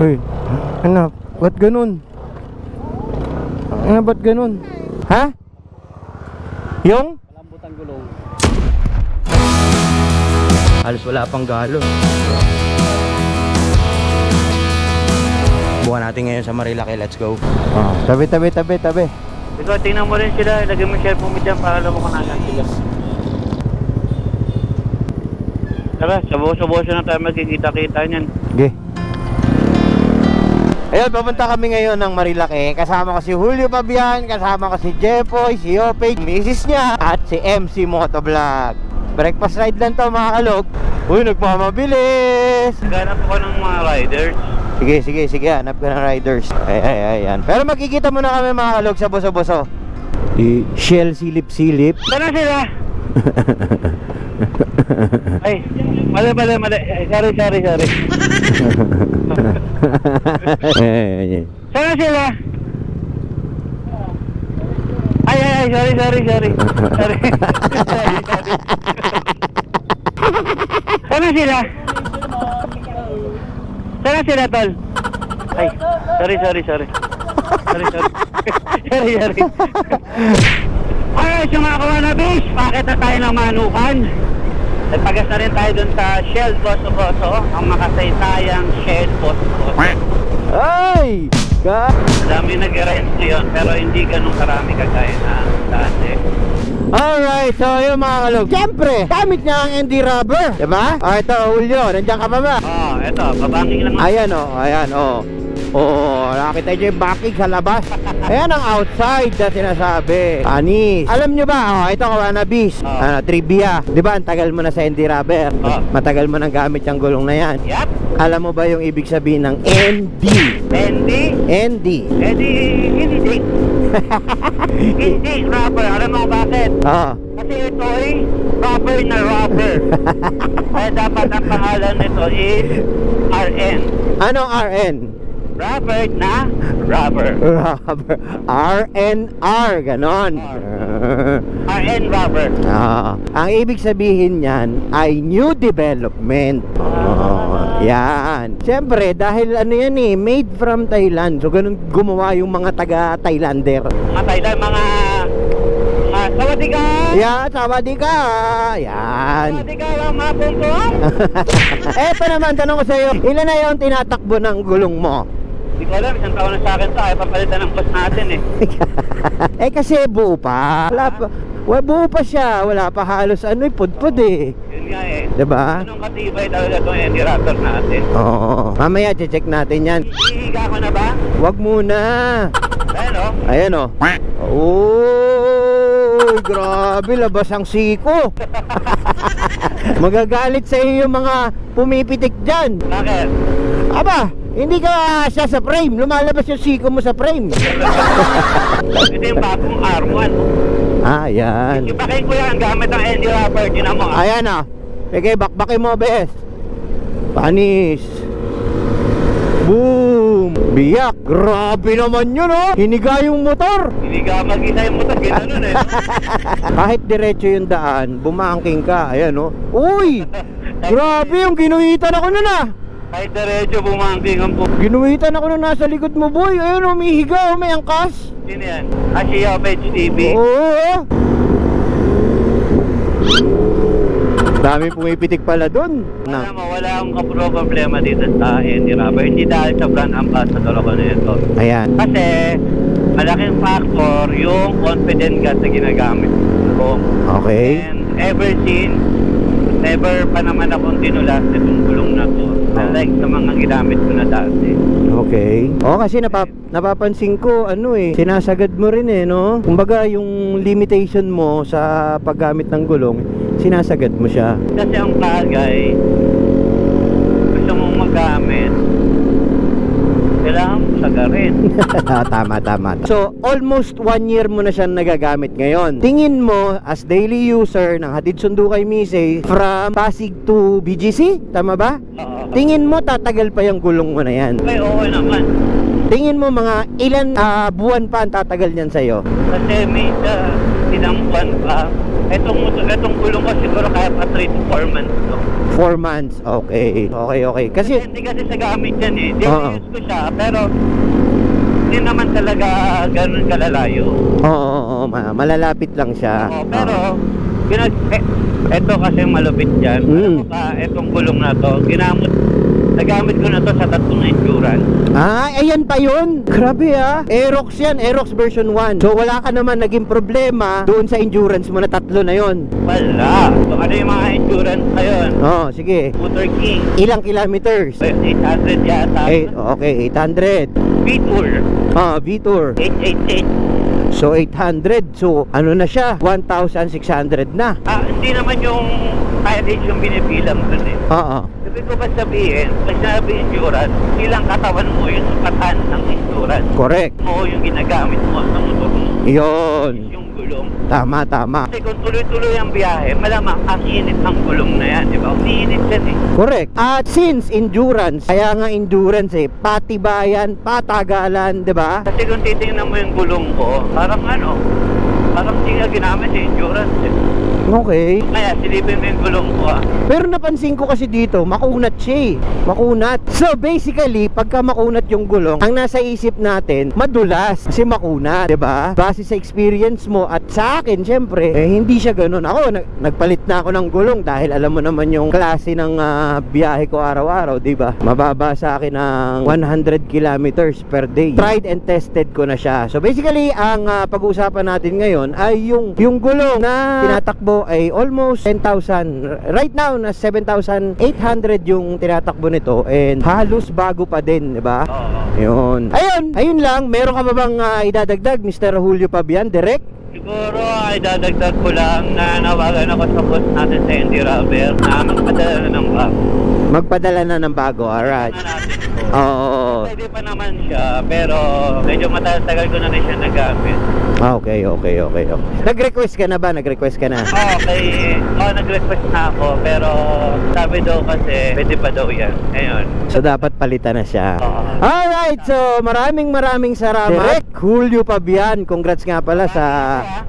Uy, ano? Ba't ganun? Ano, ba't ganun? Ha? Yung? Malambot ang gulong. Halos wala pang galo. Bukan natin ngayon sa Marilaki. Let's go. Oh, tabi, tabi, tabi, tabi. Ikaw, tingnan mo rin sila. Lagyan mo yung cellphone mo dyan para alam mo kung nasan sila. Tara, sabuso-buso na tayo magkikita-kita niyan. Okay. Ayun, papunta kami ngayon ng Marilaki. Kasama ko si Julio Pabian, kasama ko si Jepoy, si Yope, misis niya, at si MC Motovlog. Breakfast ride lang to mga kalog. Uy, nagmamabilis! Ganap ako ng mga riders. Sige, sige, sige, hanap ka ng riders. Ay, ay, ay, yan. Pero makikita mo na kami mga kalog sa boso-boso. Di Shell silip-silip. Sana sila! Ay, mali, mali, mali. Ay, sorry, sorry, sorry. Sana sila! Ay, ay, ay, sorry, sorry, sorry. Sorry. sorry. Sana sila? Sana sila, tol? Ay, sorry, sorry, sorry. Sorry, sorry. sorry, sorry. Ay, sumakawa na, bis! Bakit na tayo ng manukan? Nagpagas na rin tayo dun sa Shell Boso Boso, ang makasaytayang Shell Boso Boso. ay! Ka! Dami nag-rent ngayon, pero hindi ganun karami kagaya na dati. Alright, so yun mga kalog. Siyempre, gamit niya ang ND rubber. Diba? O ito, Julio, nandiyan ka pa ba? Oh, eto, babanging lang. Ayan o, ayan o. Oo, nakita niyo yung backing sa labas. Ayan ang outside na sinasabi. Anis. Alam niyo ba, oh, ito kawanabis. Oo. Ano, trivia. Di ba, ang tagal mo na sa ND rubber. Oo. Matagal mo nang gamit yung gulong na yan. Yap, Alam mo ba yung ibig sabihin ng ND? Bendy, ND. edi, hindi. Hindi, rubber. Alam mo bakit? Oo. Kasi ito ay rubber na rubber. Kaya dapat ang pangalan nito is RN. Anong RN? Rubber na rubber. Rubber. RNR, ganon. RN rubber. Ah, ang ibig sabihin niyan ay new development. Oh, yan. Siyempre, dahil ano yan eh, made from Thailand. So, ganun gumawa yung mga taga-Thailander. Mga Thailand, mga... mga sawadee ka! Yan, sabadi ka. Yan. Sawadee ka lang mga puntong! Eto naman, tanong ko sa'yo, ilan na yung tinatakbo ng gulong mo? Hindi ko alam, isang taon na sa akin to. Ay, papalitan ng boss natin eh. eh kasi buo pa. Wala pa. Wala, buo pa siya. Wala pa halos ano eh, pudpud eh. Yun nga eh. Diba? Anong katibay talaga itong endirator natin? Oo. Mamaya, check natin yan. Ihiga ko na ba? Wag muna. Ayan o. Ayan o. Uy, grabe, labas ang siko. Magagalit sa iyo yung mga pumipitik dyan. Bakit? Aba, hindi ka siya sa frame. Lumalabas yung siko mo sa frame. Ito yung bagong R1. Ah, yan. Ipakin ko yan gamit ang endirator. Tinan mo ah. Ayan ah. Sige, bakbakin mo, bes. Panis. Boom! Biyak! Grabe naman yun, oh! Hiniga yung motor! Hindi ka mag-isa yung motor. Gano'n eh. Kahit diretso yung daan, bumangking ka. Ayan, oh. Uy! Grabe yung ginuhitan ako nun, ah! Kahit diretso bumangking ang po. Ginuhitan ako nun nasa likod mo, boy. Ayun, oh, may higa, oh, may angkas. Sino yan? Asia Page TV. Oo, oh, Dami pumipitik pala dun. Na. Alam mo, wala akong kapro problema dito sa Andy Rubber. Hindi dahil sa brand ambassador ako nito. Ayan. Kasi, malaking factor yung confident gas na ginagamit ko. Okay. And ever since, never pa naman akong tinulas itong gulong na to. Unlike sa mga ginamit ko na dati. Okay. Oo, kasi napap napapansin ko, ano eh, sinasagad mo rin eh, no? Kumbaga, yung limitation mo sa paggamit ng gulong, sinasagad mo siya. Kasi ang bagay, gusto mong magamit, kailangan mo sagarin. tama, tama. So, almost one year mo na siya nagagamit ngayon. Tingin mo, as daily user ng Hatid Sundo kay Mise, from Pasig to BGC, tama ba? Oo. Tingin mo, tatagal pa yung gulong mo na yan. Okay, oo naman. Tingin mo, mga ilan ah, buwan pa ang tatagal niyan sa'yo? Kasi may uh, ilang buwan pa, Etong, motor- etong gulong ko siguro kaya pa 3 to 4 months to. 4 months. Okay. Okay, okay. Kasi, Hindi kasi sa gamit yan eh. Di Oo. use ko siya, pero hindi naman talaga ganun kalalayo. oo, oo, oo, ma- malalapit lang siya. Oo, pero, pinag, eh, eto kasi malupit dyan. Mm. Alam mo ba, etong gulong na to, ginamit, nagamit ko na to sa tatlong endurance. Ah, ayan pa yun. Grabe ah. Aerox yan, Aerox version 1. So wala ka naman naging problema doon sa endurance mo na tatlo na yon. Wala. So, ano yung mga endurance ngayon? Oh, sige. Motor King, Ilang kilometers? 800 yata. Eh, okay, 800. V-Tour, Ah, V-Tour. 888. So 800. So ano na siya? 1,600 na. Ah, hindi naman yung mileage yung binibilang dun eh. Oo. Ibig ko ba sabihin, pag sinabi endurance, ilang katawan mo yung supatan ng endurance. Correct. mo yung ginagamit mo sa motor mo. Yon. Yung gulong. Tama, tama. Kasi kung tuloy-tuloy ang biyahe, malamang ang init ng gulong na yan, di ba? Umiinit yan eh. Correct. At since endurance, kaya nga endurance eh, patibayan, patagalan, 'di ba? Kasi kung titingnan mo yung gulong ko, parang ano, nga ginamit sa endurance eh. Okay. Kaya silipin mo yung gulong ko ah. Pero napansin ko kasi dito, makunat siya eh. Makunat. So basically, pagka makunat yung gulong, ang nasa isip natin, madulas. Kasi makunat, 'di ba? Base sa experience mo at sa akin, syempre, eh, hindi siya ganun. Ako, nag- nagpalit na ako ng gulong dahil alam mo naman yung klase ng ah, biyahe ko araw-araw, 'di ba? Mababa sa akin ng 100 kilometers per day. Tried and tested ko na siya. So basically, ang ah, pag-uusapan natin ngayon ay yung yung gulong na tinatakbo ay almost 10,000. Right now, na 7,800 yung tinatakbo nito and halos bago pa din, 'di ba? Yun. Ayun, ayun lang. Meron ka ba bang ah, idadagdag, Mr. Julio Pabian, direct? Siguro ay dadagdag ko lang na nawagan ako sa boss natin sa Andy Rubber na magpadala na ng bag. Magpadala na ng bago. Alright. Oo. Pwede pa naman siya, pero medyo matagal-tagal ko na rin siya nagamit. Ah, okay, okay, okay, okay. Nag-request ka na ba? Nag-request ka na? Okay, oh, nag-request na ako, pero sabi daw kasi, pwede pa daw yan. Ngayon. So dapat palitan na siya. Oo. Alright, so maraming maraming salamat. Direk Julio Pabian, congrats nga pala sa,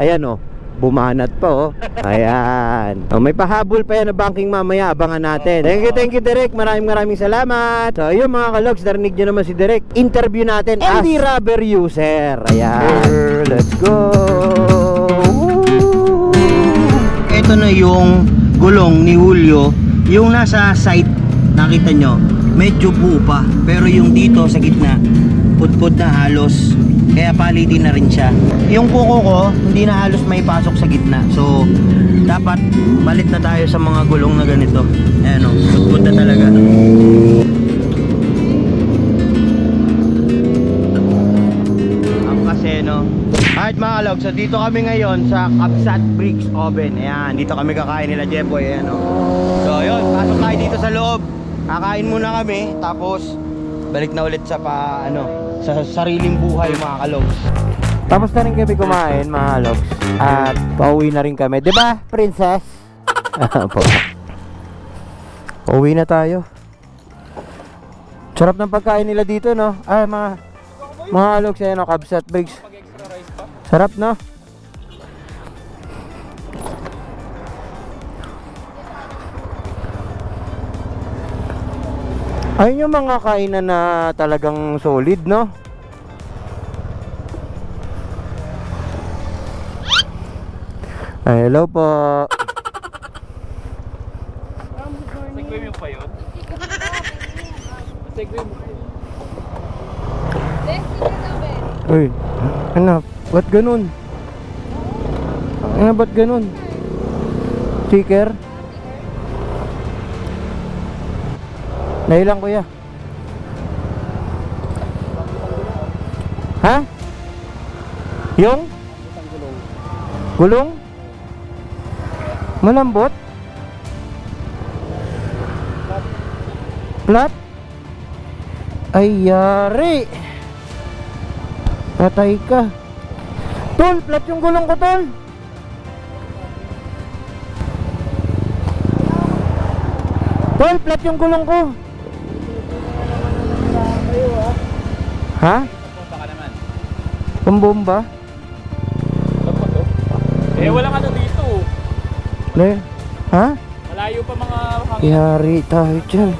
ayan oh, bumanat pa oh. Ayan. Oh, may pahabol pa yan na banking mamaya, abangan natin. Thank you, thank you Direk. Maraming maraming salamat. So yun mga kalogs, narinig nyo naman si Direk. Interview natin as the rubber user. Ayan. Let's go. Ito na yung gulong ni Julio. Yung nasa site, nakita nyo, medyo buo pa. Pero yung dito sa gitna, pudpud na halos. Kaya palitin na rin siya. Yung kuko ko, hindi na halos may pasok sa gitna. So, dapat palit na tayo sa mga gulong na ganito. Ayan o, pudpud na talaga. Ang kasi no. Alright mga kalog, so dito kami ngayon sa Kapsat Bricks Oven. Ayan, dito kami kakain nila Jeboy. Ayan o. So yun, pasok tayo dito sa loob. Kakain muna kami, tapos balik na ulit sa pa, ano, sa sariling buhay mga kalogs. Tapos na rin kami kumain mga kalogs. At pauwi na rin kami. ba, princess? po. Pauwi na tayo. Sarap ng pagkain nila dito, no? Ay, mga mga kalogs, ayan o, Kapsat Bricks. Sarap, no? Ayun yung mga kainan na talagang solid, no? Hello po. Segway mo pa yun? Segway mo pa yun? Uy, ano? Ba't ganun? Ano, ba't ganun? Sticker? Nailang kuya. Ha? Yung? Gulong? Malambot? Plat? Ay, yari! Patay ka. Tol, plat yung gulong ko, tol. Tol, plat yung gulong ko. Ha? Baka naman. Pambomba? Eh, walang ano dito. Le? Ha? Malayo pa mga hangin. Yari tayo dyan.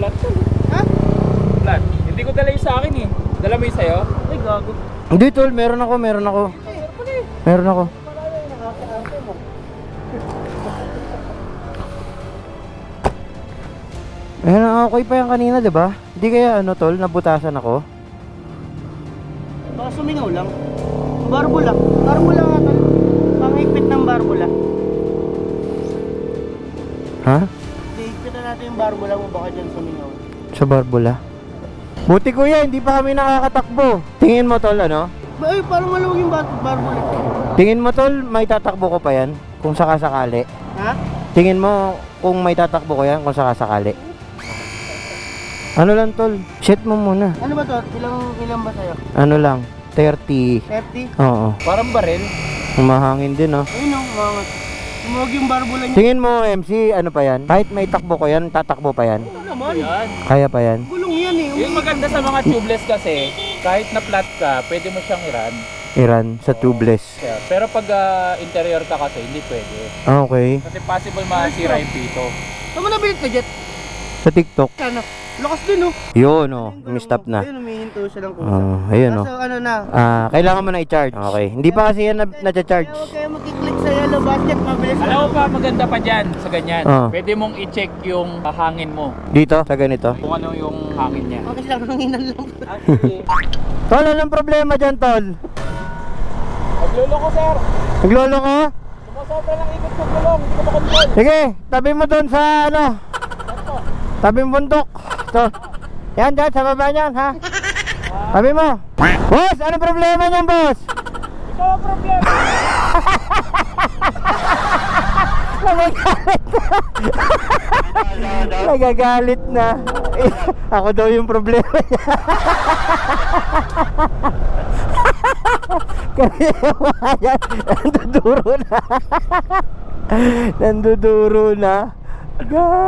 Flat to. Ha? Flat. Hindi ko dala yung sa akin eh. Dala mo yung sa'yo? Ay, gago. Hindi tol, meron ako, meron ako. Meron ako. Eh, okay pa yan kanina, di ba? Hindi kaya ano tol, nabutasan ako. Baka sumingaw lang. Barbula. Barbula nga tol. Panghigpit ng barbula. Ha? Higpitan natin yung barbula mo baka dyan sumingaw. Sa Barbula. Buti kuya, hindi pa kami nakakatakbo. Tingin mo tol, ano? Ba, ay, parang maluwag yung bat- barbula. Tingin mo tol, may tatakbo ko pa yan? Kung sakasakali. Ha? Tingin mo kung may tatakbo ko yan kung sakasakali. Ano lang tol, set mo muna. Ano ba to? Ilang, ilang ba sa'yo? Ano lang, 30. 30? Oo. Parang baril. Humahangin din, oh. Ayun o, mga Sumuwag yung barbula niya. Tingin mo, MC, ano pa yan? Kahit may takbo ko yan, tatakbo pa yan. Ano naman? Yan. Kaya pa yan. Gulong yan eh. Yung maganda sa mga tubeless kasi, kahit na flat ka, pwede mo siyang iran. Iran sa tubeless. Kaya- Pero pag ah, interior ka kasi, hindi pwede. Ah, okay. Kasi possible masira yung pito. Saan mo nabilit ka, Jet? Sa TikTok. Sana. Lakas din oh. Yun, oh. Umistop na. Ayun, umihinto siya ng kusa. Oh, ayun, oh. Kaso ano na. Ah, kailangan mo na i-charge. Okay. Hindi pa kasi yan na- na-charge. Kaya huwag kayo magkiklik sa yellow basket. Mabilis Alam mo pa, maganda pa dyan sa ganyan. Ah. Pwede mong i-check yung ah, hangin mo. Dito, sa ganito. Kung ano yung hangin niya. Okay lang, hanginan lang. Tol, anong problema dyan, Tol? Maglulong ko, sir. Naglolo ko? Sumasobra lang ikot ko gulong. Hindi ko makontrol. Sige, tabi mo doon sa ano? Tabi mo bundok. To. Yan, dyan, sa baba niyan, ha? Tabi mo. Boss, ano problema niyan, boss? Ikaw ang problema. Nagagalit na. Ako daw yung problema niya. Kasi yan, nanduduro na. nanduduro na. Ga-